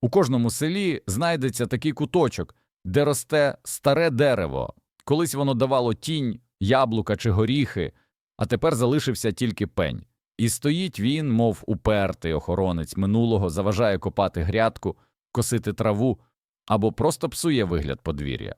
У кожному селі знайдеться такий куточок, де росте старе дерево. Колись воно давало тінь, яблука чи горіхи, а тепер залишився тільки пень. І стоїть він, мов упертий охоронець минулого, заважає копати грядку, косити траву або просто псує вигляд подвір'я.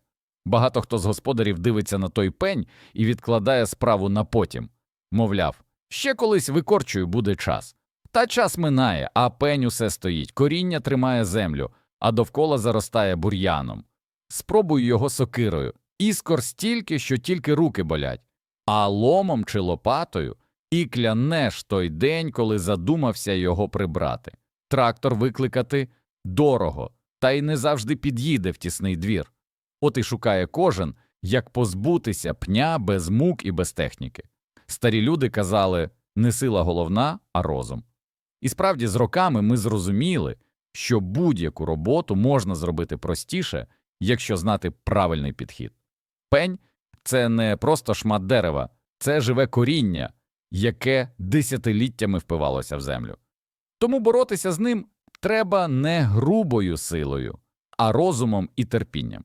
Багато хто з господарів дивиться на той пень і відкладає справу на потім. Мовляв, ще колись викорчую буде час. Та час минає, а пень усе стоїть, коріння тримає землю, а довкола заростає бур'яном. Спробую його сокирою. Іскор стільки, що тільки руки болять, а ломом чи лопатою і клянеш той день, коли задумався його прибрати. Трактор викликати дорого, та й не завжди під'їде в тісний двір. От і шукає кожен, як позбутися пня без мук і без техніки. Старі люди казали не сила головна, а розум. І справді, з роками ми зрозуміли, що будь-яку роботу можна зробити простіше, якщо знати правильний підхід. Пень це не просто шмат дерева, це живе коріння, яке десятиліттями впивалося в землю. Тому боротися з ним треба не грубою силою, а розумом і терпінням.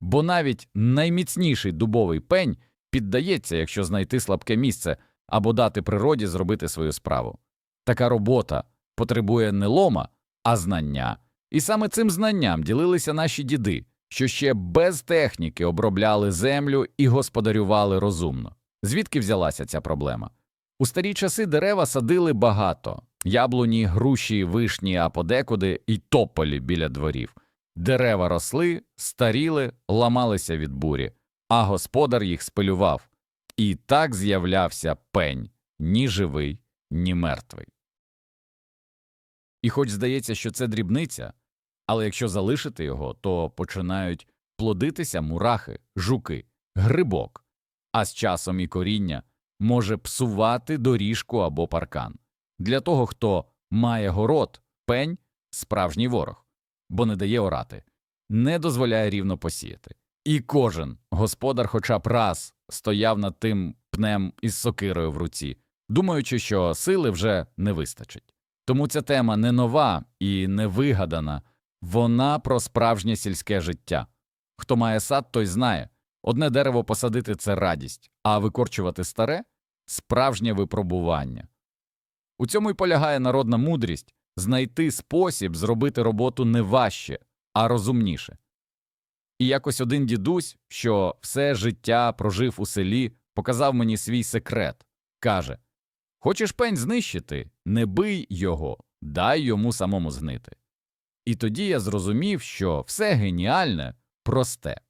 Бо навіть найміцніший дубовий пень піддається, якщо знайти слабке місце або дати природі зробити свою справу. Така робота потребує не лома, а знання. І саме цим знанням ділилися наші діди, що ще без техніки обробляли землю і господарювали розумно. Звідки взялася ця проблема? У старі часи дерева садили багато яблуні, груші, вишні, а подекуди й тополі біля дворів. Дерева росли, старіли, ламалися від бурі, а господар їх спилював. І так з'являвся пень ні живий, ні мертвий. І хоч здається, що це дрібниця, але якщо залишити його, то починають плодитися мурахи, жуки, грибок, а з часом і коріння може псувати доріжку або паркан. Для того, хто має город, пень справжній ворог, бо не дає орати, не дозволяє рівно посіяти. І кожен господар хоча б раз стояв над тим пнем із сокирою в руці, думаючи, що сили вже не вистачить. Тому ця тема не нова і не вигадана, вона про справжнє сільське життя. Хто має сад, той знає одне дерево посадити це радість, а викорчувати старе справжнє випробування. У цьому й полягає народна мудрість знайти спосіб зробити роботу не важче, а розумніше. І якось один дідусь, що все життя прожив у селі, показав мені свій секрет каже Хочеш пень знищити, не бий його, дай йому самому згнити. І тоді я зрозумів, що все геніальне просте.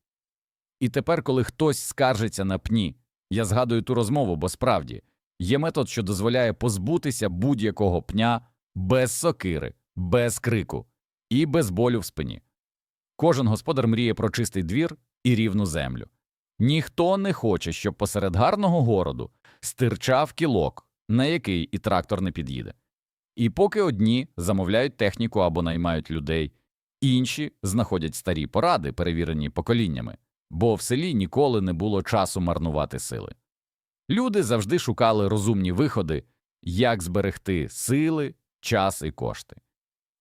І тепер, коли хтось скаржиться на пні, я згадую ту розмову, бо справді є метод, що дозволяє позбутися будь-якого пня без сокири, без крику і без болю в спині. Кожен господар мріє про чистий двір і рівну землю. Ніхто не хоче, щоб посеред гарного городу стирчав кілок, на який і трактор не під'їде. І поки одні замовляють техніку або наймають людей, інші знаходять старі поради, перевірені поколіннями, бо в селі ніколи не було часу марнувати сили. Люди завжди шукали розумні виходи, як зберегти сили, час і кошти.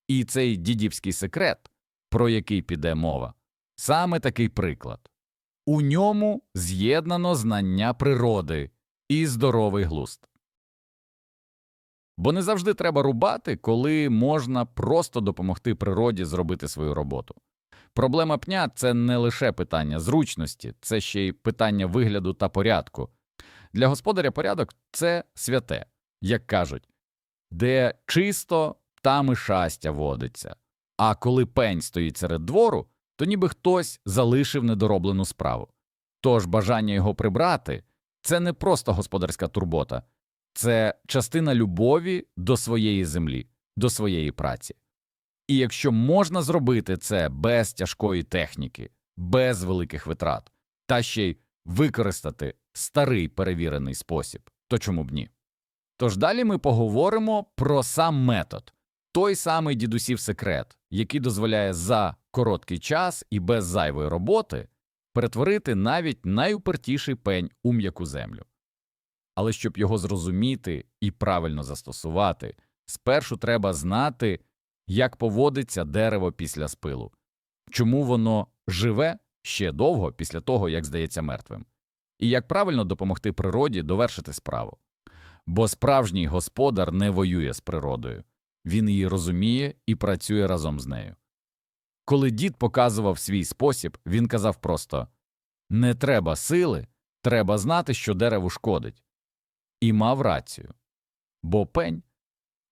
І цей дідівський секрет, про який піде мова, саме такий приклад. У ньому з'єднано знання природи і здоровий глузд. Бо не завжди треба рубати, коли можна просто допомогти природі зробити свою роботу. Проблема пня це не лише питання зручності, це ще й питання вигляду та порядку. Для господаря порядок це святе, як кажуть, де чисто, там і щастя водиться. А коли пень стоїть серед двору, то ніби хтось залишив недороблену справу. Тож бажання його прибрати це не просто господарська турбота, це частина любові до своєї землі, до своєї праці. І якщо можна зробити це без тяжкої техніки, без великих витрат, та ще й використати старий перевірений спосіб, то чому б ні? Тож далі ми поговоримо про сам метод, той самий дідусів секрет, який дозволяє за короткий час і без зайвої роботи перетворити навіть найупертіший пень у м'яку землю. Але щоб його зрозуміти і правильно застосувати, спершу треба знати, як поводиться дерево після спилу, чому воно живе ще довго після того, як здається мертвим, і як правильно допомогти природі довершити справу. Бо справжній господар не воює з природою, він її розуміє і працює разом з нею. Коли дід показував свій спосіб, він казав просто не треба сили, треба знати, що дереву шкодить. І мав рацію. Бо пень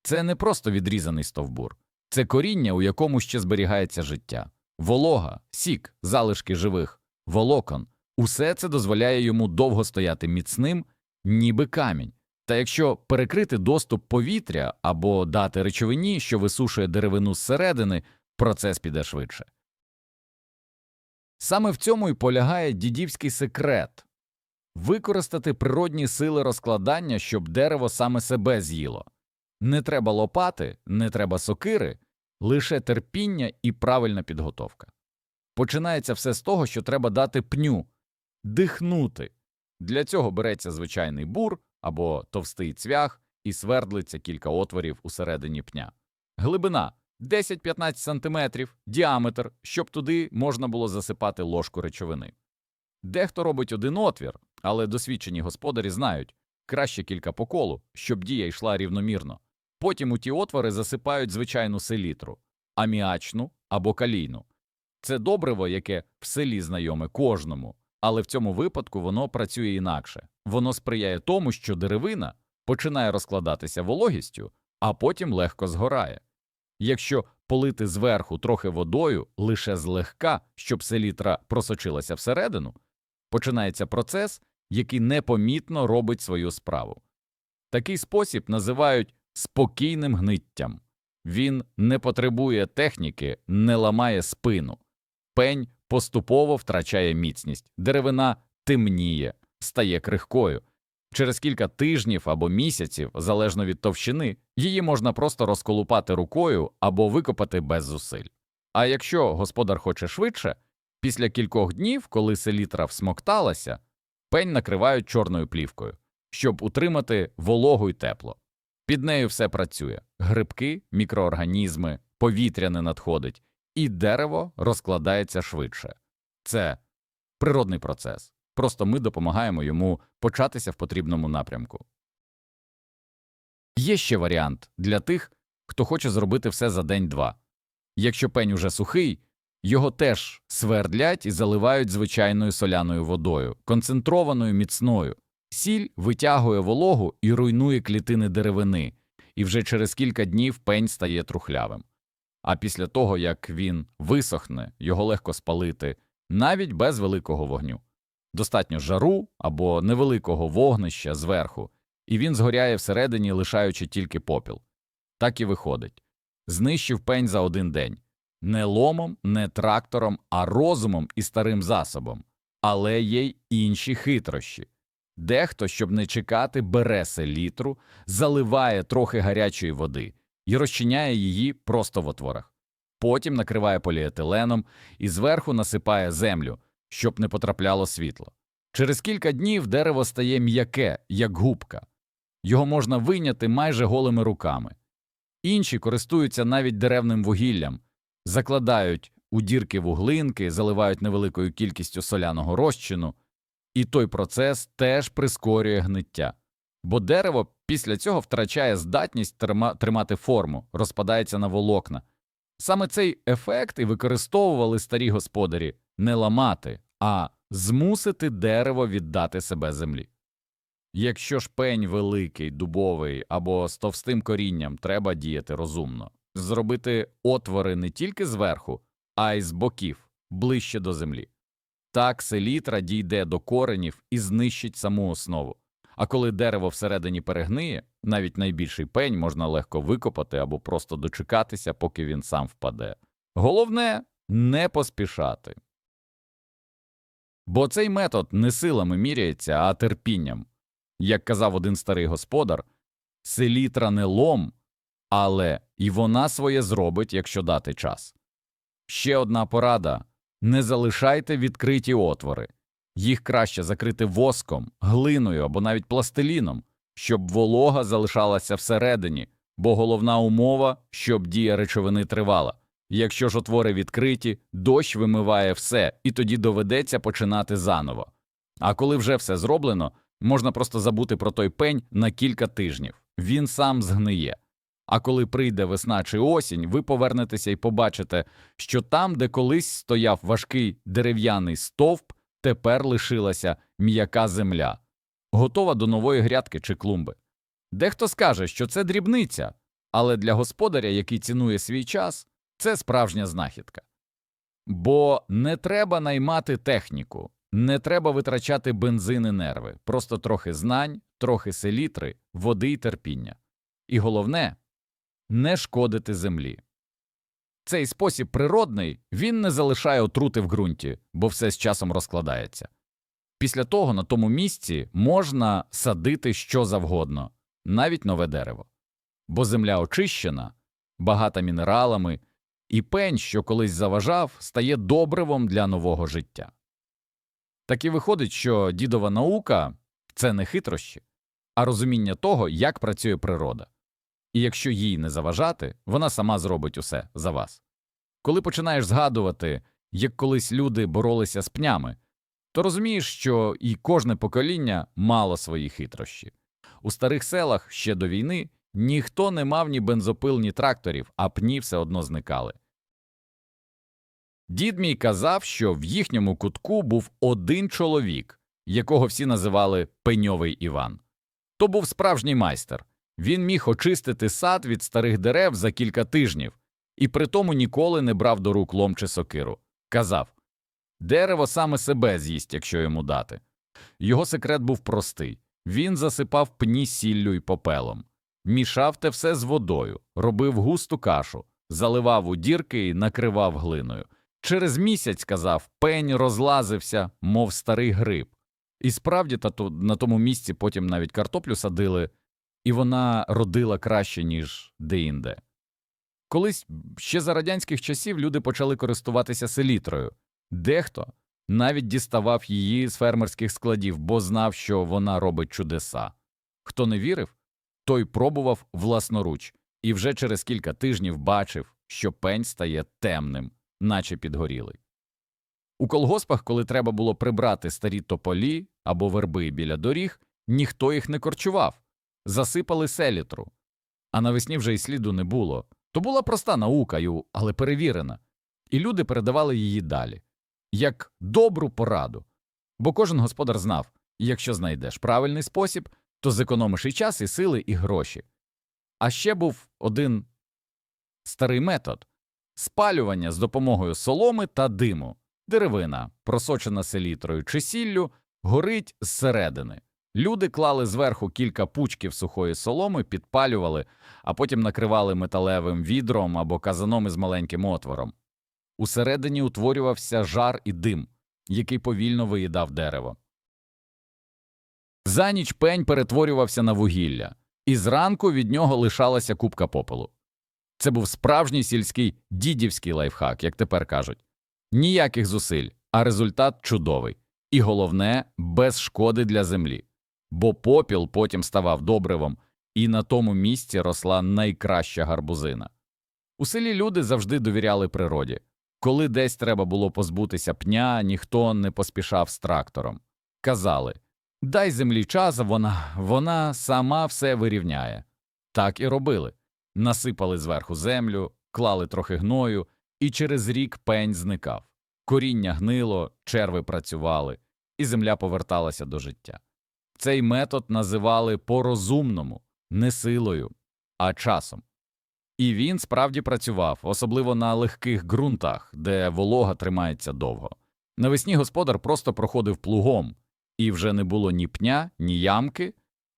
це не просто відрізаний стовбур, це коріння, у якому ще зберігається життя, волога, сік, залишки живих, волокон усе це дозволяє йому довго стояти міцним, ніби камінь. Та якщо перекрити доступ повітря або дати речовині, що висушує деревину зсередини, процес піде швидше. Саме в цьому і полягає дідівський секрет використати природні сили розкладання, щоб дерево саме себе з'їло. Не треба лопати, не треба сокири, лише терпіння і правильна підготовка. Починається все з того, що треба дати пню, дихнути. Для цього береться звичайний бур або товстий цвях і свердлиться кілька отворів усередині пня. Глибина 10-15 см, діаметр, щоб туди можна було засипати ложку речовини. Дехто робить один отвір, але досвідчені господарі знають краще кілька по колу, щоб дія йшла рівномірно. Потім у ті отвори засипають звичайну селітру, аміачну або калійну. Це добриво, яке в селі знайоме кожному, але в цьому випадку воно працює інакше. Воно сприяє тому, що деревина починає розкладатися вологістю, а потім легко згорає. Якщо полити зверху трохи водою лише злегка, щоб селітра просочилася всередину, починається процес, який непомітно робить свою справу. Такий спосіб називають спокійним гниттям. Він не потребує техніки, не ламає спину. Пень поступово втрачає міцність, деревина темніє, стає крихкою. Через кілька тижнів або місяців, залежно від товщини, її можна просто розколупати рукою або викопати без зусиль. А якщо господар хоче швидше, після кількох днів, коли селітра всмокталася, пень накривають чорною плівкою, щоб утримати вологу й тепло. Під нею все працює грибки, мікроорганізми, повітря не надходить, і дерево розкладається швидше. Це природний процес. Просто ми допомагаємо йому початися в потрібному напрямку. Є ще варіант для тих, хто хоче зробити все за день-два. Якщо пень уже сухий, його теж свердлять і заливають звичайною соляною водою, концентрованою міцною. Сіль витягує вологу і руйнує клітини деревини, і вже через кілька днів пень стає трухлявим. А після того, як він висохне, його легко спалити, навіть без великого вогню. Достатньо жару або невеликого вогнища зверху, і він згоряє всередині, лишаючи тільки попіл. Так і виходить. Знищив пень за один день не ломом, не трактором, а розумом і старим засобом. Але є й інші хитрощі. Дехто, щоб не чекати, бере селітру, заливає трохи гарячої води і розчиняє її просто в отворах. Потім накриває поліетиленом і зверху насипає землю, щоб не потрапляло світло. Через кілька днів дерево стає м'яке, як губка. Його можна вийняти майже голими руками. Інші користуються навіть деревним вугіллям, закладають у дірки вуглинки, заливають невеликою кількістю соляного розчину, і той процес теж прискорює гниття. Бо дерево після цього втрачає здатність тримати форму, розпадається на волокна. Саме цей ефект і використовували старі господарі не ламати, а змусити дерево віддати себе землі. Якщо ж пень великий, дубовий або з товстим корінням, треба діяти розумно, зробити отвори не тільки зверху, а й з боків, ближче до землі. Так селітра дійде до коренів і знищить саму основу. А коли дерево всередині перегниє, навіть найбільший пень можна легко викопати або просто дочекатися, поки він сам впаде. Головне не поспішати. Бо цей метод не силами міряється, а терпінням. Як казав один старий господар, селітра не лом, але і вона своє зробить, якщо дати час. Ще одна порада не залишайте відкриті отвори, їх краще закрити воском, глиною або навіть пластиліном, щоб волога залишалася всередині, бо головна умова, щоб дія речовини тривала. Якщо ж отвори відкриті, дощ вимиває все, і тоді доведеться починати заново. А коли вже все зроблено, можна просто забути про той пень на кілька тижнів. Він сам згниє. А коли прийде весна чи осінь, ви повернетеся і побачите, що там, де колись стояв важкий дерев'яний стовп, тепер лишилася м'яка земля, готова до нової грядки чи клумби. Дехто скаже, що це дрібниця, але для господаря, який цінує свій час, це справжня знахідка. Бо не треба наймати техніку, не треба витрачати бензин і нерви, просто трохи знань, трохи селітри, води й терпіння. І головне не шкодити землі. Цей спосіб природний, він не залишає отрути в ґрунті, бо все з часом розкладається. Після того на тому місці можна садити що завгодно, навіть нове дерево. Бо земля очищена, багата мінералами, і пень, що колись заважав, стає добривом для нового життя. Так і виходить, що дідова наука це не хитрощі, а розуміння того, як працює природа. І якщо їй не заважати, вона сама зробить усе за вас. Коли починаєш згадувати, як колись люди боролися з пнями, то розумієш, що і кожне покоління мало свої хитрощі. У старих селах ще до війни ніхто не мав ні бензопил, ні тракторів, а пні все одно зникали. Дід мій казав, що в їхньому кутку був один чоловік, якого всі називали Пеньовий Іван. То був справжній майстер. Він міг очистити сад від старих дерев за кілька тижнів, і при тому ніколи не брав до рук лом чи сокиру. Казав дерево саме себе з'їсть, якщо йому дати. Його секрет був простий він засипав пні сіллю й попелом, мішав те все з водою, робив густу кашу, заливав у дірки і накривав глиною. Через місяць, казав, пень розлазився, мов старий гриб. І справді на тому місці потім навіть картоплю садили, і вона родила краще, ніж деінде. Колись ще за радянських часів люди почали користуватися селітрою. Дехто навіть діставав її з фермерських складів, бо знав, що вона робить чудеса. Хто не вірив, той пробував власноруч і вже через кілька тижнів бачив, що пень стає темним, наче підгорілий. У колгоспах, коли треба було прибрати старі тополі або верби біля доріг, ніхто їх не корчував, засипали селітру. А навесні вже й сліду не було. То була проста наука, але перевірена, і люди передавали її далі, як добру пораду. Бо кожен господар знав, якщо знайдеш правильний спосіб, то зекономиш і час, і сили, і гроші. А ще був один старий метод спалювання з допомогою соломи та диму. Деревина, просочена селітрою чи сіллю, горить зсередини. Люди клали зверху кілька пучків сухої соломи, підпалювали, а потім накривали металевим відром або казаном із маленьким отвором. Усередині утворювався жар і дим, який повільно виїдав дерево. За ніч пень перетворювався на вугілля, і зранку від нього лишалася купка попелу. Це був справжній сільський дідівський лайфхак, як тепер кажуть. Ніяких зусиль, а результат чудовий. І головне, без шкоди для землі. Бо попіл потім ставав добривом, і на тому місці росла найкраща гарбузина. У селі люди завжди довіряли природі. Коли десь треба було позбутися пня, ніхто не поспішав з трактором. Казали дай землі час, вона, вона сама все вирівняє. Так і робили. Насипали зверху землю, клали трохи гною, і через рік пень зникав. Коріння гнило, черви працювали, і земля поверталася до життя. Цей метод називали по-розумному, не силою, а часом. І він справді працював, особливо на легких ґрунтах, де волога тримається довго. Навесні господар просто проходив плугом, і вже не було ні пня, ні ямки,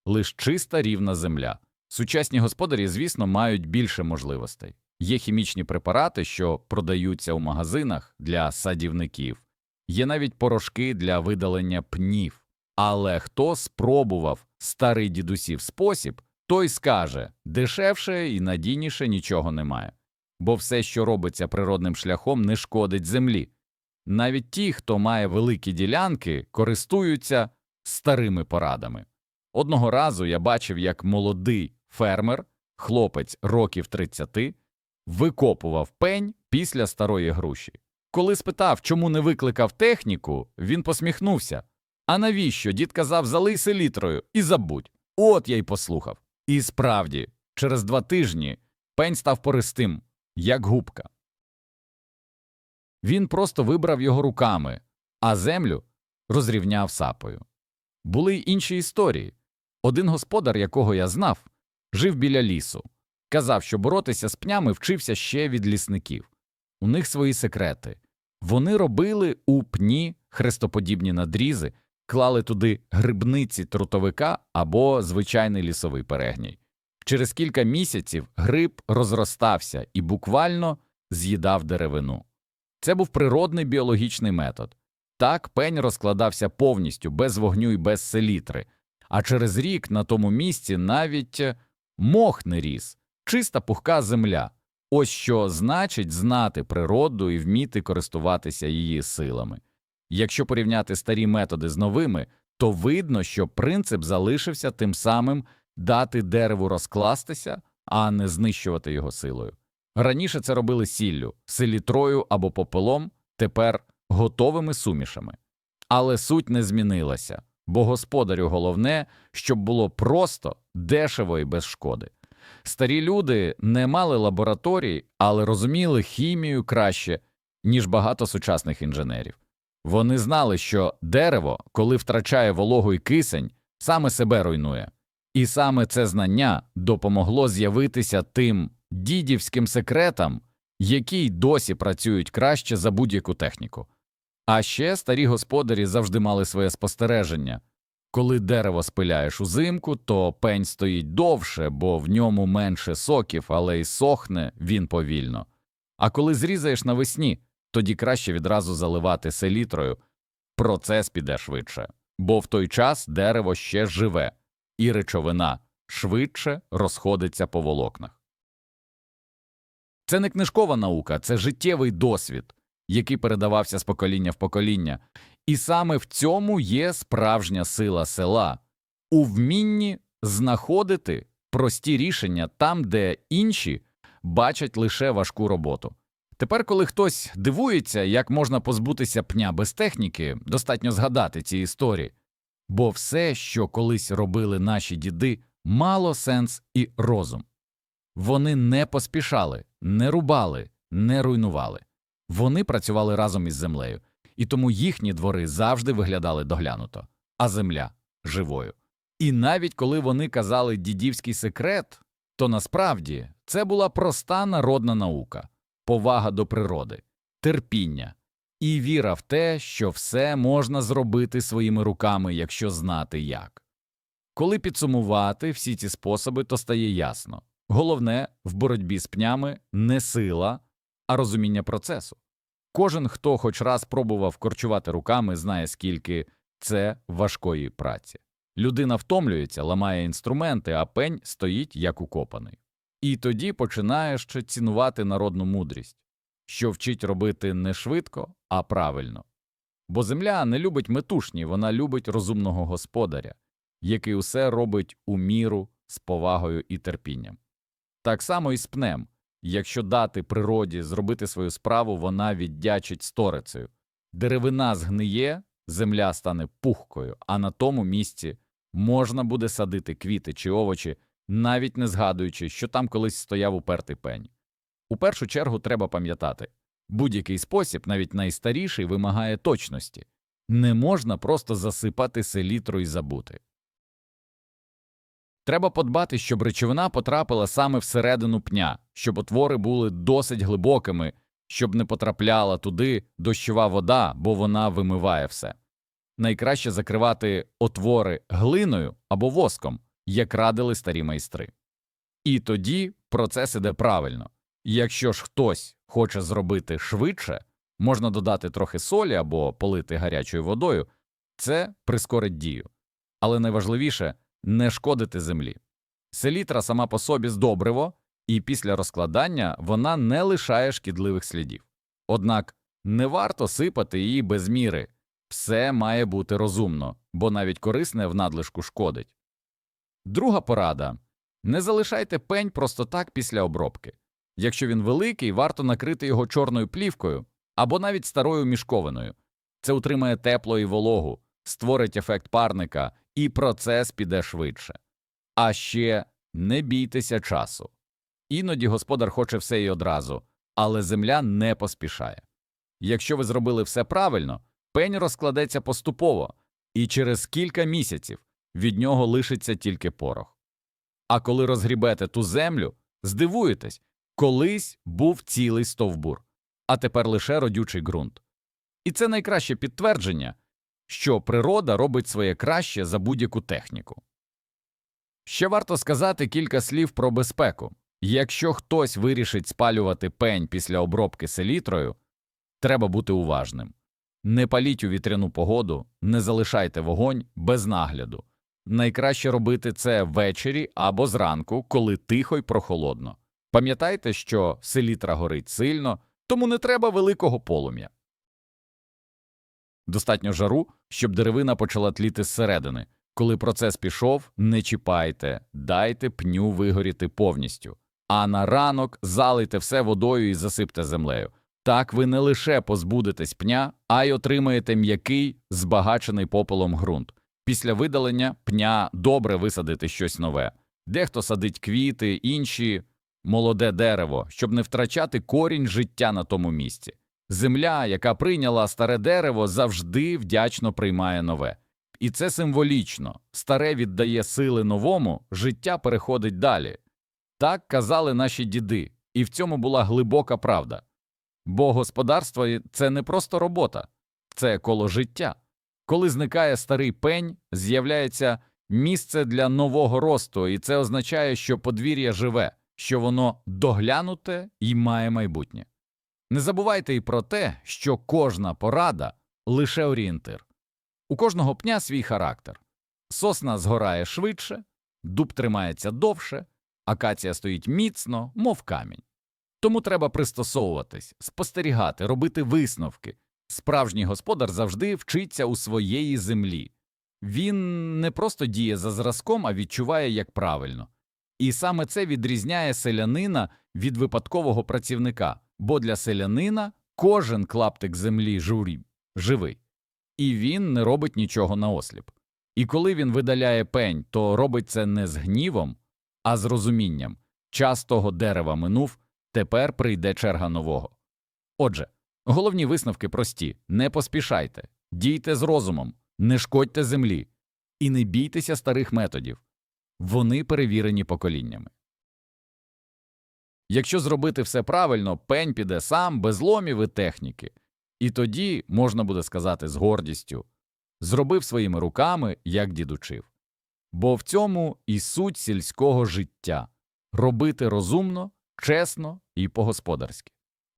лиш чиста рівна земля. Сучасні господарі, звісно, мають більше можливостей. Є хімічні препарати, що продаються у магазинах для садівників, є навіть порошки для видалення пнів. Але хто спробував старий дідусів спосіб, той скаже дешевше і надійніше нічого немає, бо все, що робиться природним шляхом, не шкодить землі. Навіть ті, хто має великі ділянки, користуються старими порадами. Одного разу я бачив, як молодий фермер хлопець років 30, викопував пень після старої груші. Коли спитав, чому не викликав техніку, він посміхнувся. А навіщо? Дід казав, залий селітрою і забудь. От я й послухав. І справді, через два тижні пень став пористим, як губка. Він просто вибрав його руками, а землю розрівняв сапою. Були й інші історії. Один господар, якого я знав, жив біля лісу. Казав, що боротися з пнями вчився ще від лісників. У них свої секрети. Вони робили у пні хрестоподібні надрізи, клали туди грибниці трутовика або звичайний лісовий перегній. Через кілька місяців гриб розростався і буквально з'їдав деревину. Це був природний біологічний метод. Так пень розкладався повністю, без вогню і без селітри, а через рік на тому місці навіть мох не ріс, чиста пухка земля. Ось що значить знати природу і вміти користуватися її силами. Якщо порівняти старі методи з новими, то видно, що принцип залишився тим самим дати дереву розкластися, а не знищувати його силою. Раніше це робили сіллю, селітрою або попелом, тепер готовими сумішами. Але суть не змінилася, бо господарю головне, щоб було просто, дешево і без шкоди. Старі люди не мали лабораторій, але розуміли хімію краще, ніж багато сучасних інженерів. Вони знали, що дерево, коли втрачає вологу і кисень, саме себе руйнує. І саме це знання допомогло з'явитися тим дідівським секретам, які й досі працюють краще за будь-яку техніку. А ще старі господарі завжди мали своє спостереження коли дерево спиляєш узимку, то пень стоїть довше, бо в ньому менше соків, але й сохне він повільно. А коли зрізаєш навесні, тоді краще відразу заливати селітрою, процес піде швидше, бо в той час дерево ще живе, і речовина швидше розходиться по волокнах. Це не книжкова наука, це життєвий досвід, який передавався з покоління в покоління, і саме в цьому є справжня сила села у вмінні знаходити прості рішення там, де інші бачать лише важку роботу. Тепер, коли хтось дивується, як можна позбутися пня без техніки, достатньо згадати ці історії, бо все, що колись робили наші діди, мало сенс і розум. Вони не поспішали, не рубали, не руйнували. Вони працювали разом із землею, і тому їхні двори завжди виглядали доглянуто, а земля живою. І навіть коли вони казали дідівський секрет, то насправді це була проста народна наука, повага до природи, терпіння і віра в те, що все можна зробити своїми руками, якщо знати як. Коли підсумувати всі ці способи, то стає ясно головне в боротьбі з пнями не сила, а розуміння процесу. Кожен, хто хоч раз пробував корчувати руками, знає, скільки це важкої праці. Людина втомлюється, ламає інструменти, а пень стоїть як укопаний. І тоді починаєш цінувати народну мудрість, що вчить робити не швидко, а правильно. Бо земля не любить метушні, вона любить розумного господаря, який усе робить у міру з повагою і терпінням. Так само і з пнем. Якщо дати природі зробити свою справу, вона віддячить сторицею. Деревина згниє, земля стане пухкою, а на тому місці можна буде садити квіти чи овочі, навіть не згадуючи, що там колись стояв упертий пень. У першу чергу треба пам'ятати будь-який спосіб, навіть найстаріший, вимагає точності не можна просто засипати селітру і забути. Треба подбати, щоб речовина потрапила саме всередину пня, щоб отвори були досить глибокими, щоб не потрапляла туди дощова вода, бо вона вимиває все. Найкраще закривати отвори глиною або воском, як радили старі майстри. І тоді процес іде правильно. Якщо ж хтось хоче зробити швидше, можна додати трохи солі або полити гарячою водою, це прискорить дію. Але найважливіше не шкодити землі. Селітра сама по собі здобриво, і після розкладання вона не лишає шкідливих слідів. Однак не варто сипати її без міри, все має бути розумно, бо навіть корисне в надлишку шкодить. Друга порада Не залишайте пень просто так після обробки. Якщо він великий, варто накрити його чорною плівкою або навіть старою мішковиною. Це утримає тепло і вологу, створить ефект парника, і процес піде швидше. А ще не бійтеся часу. Іноді господар хоче все і одразу, але земля не поспішає. Якщо ви зробили все правильно, пень розкладеться поступово, і через кілька місяців від нього лишиться тільки порох. А коли розгрібете ту землю, здивуєтесь, колись був цілий стовбур, а тепер лише родючий ґрунт. І це найкраще підтвердження, що природа робить своє краще за будь-яку техніку. Ще варто сказати кілька слів про безпеку. Якщо хтось вирішить спалювати пень після обробки селітрою, треба бути уважним. Не паліть у вітряну погоду, не залишайте вогонь без нагляду. Найкраще робити це ввечері або зранку, коли тихо й прохолодно. Пам'ятайте, що селітра горить сильно, тому не треба великого полум'я. Достатньо жару, щоб деревина почала тліти зсередини. Коли процес пішов, не чіпайте, дайте пню вигоріти повністю. А на ранок залийте все водою і засипте землею. Так ви не лише позбудетесь пня, а й отримаєте м'який, збагачений попелом ґрунт. Після видалення пня добре висадити щось нове. Дехто садить квіти, інші молоде дерево, щоб не втрачати корінь життя на тому місці. Земля, яка прийняла старе дерево, завжди вдячно приймає нове. І це символічно старе віддає сили новому, життя переходить далі. Так казали наші діди, і в цьому була глибока правда. Бо господарство – це не просто робота, це коло життя. Коли зникає старий пень, з'являється місце для нового росту, і це означає, що подвір'я живе, що воно доглянуте і має майбутнє. Не забувайте і про те, що кожна порада лише орієнтир. У кожного пня свій характер. Сосна згорає швидше, дуб тримається довше, акація стоїть міцно, мов камінь. Тому треба пристосовуватись, спостерігати, робити висновки. Справжній господар завжди вчиться у своєї землі. Він не просто діє за зразком, а відчуває, як правильно. І саме це відрізняє селянина від випадкового працівника, бо для селянина кожен клаптик землі журі живий, і він не робить нічого наосліп. І коли він видаляє пень, то робить це не з гнівом, а з розумінням. Час того дерева минув, тепер прийде черга нового. Отже, головні висновки прості не поспішайте, дійте з розумом, не шкодьте землі і не бійтеся старих методів. Вони перевірені поколіннями. Якщо зробити все правильно, пень піде сам без ломів і техніки, і тоді можна буде сказати з гордістю зробив своїми руками, як дід учив. Бо в цьому і суть сільського життя робити розумно, чесно і по-господарськи.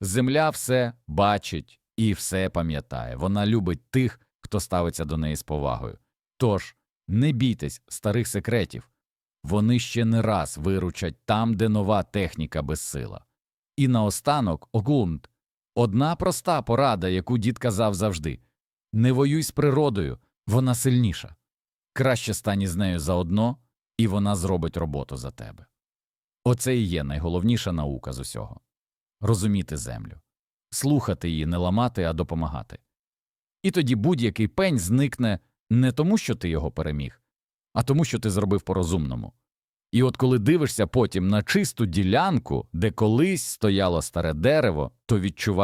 Земля все бачить і все пам'ятає. Вона любить тих, хто ставиться до неї з повагою. Тож не бійтесь старих секретів, вони ще не раз виручать там, де нова техніка безсила. І наостанок Огунд одна проста порада, яку дід казав завжди не воюй з природою, вона сильніша. Краще стань із нею заодно, і вона зробить роботу за тебе. Оце і є найголовніша наука з усього розуміти землю, слухати її, не ламати, а допомагати. І тоді будь-який пень зникне не тому, що ти його переміг, а тому, що ти зробив по-розумному. І от коли дивишся потім на чисту ділянку, де колись стояло старе дерево, то відчуваєш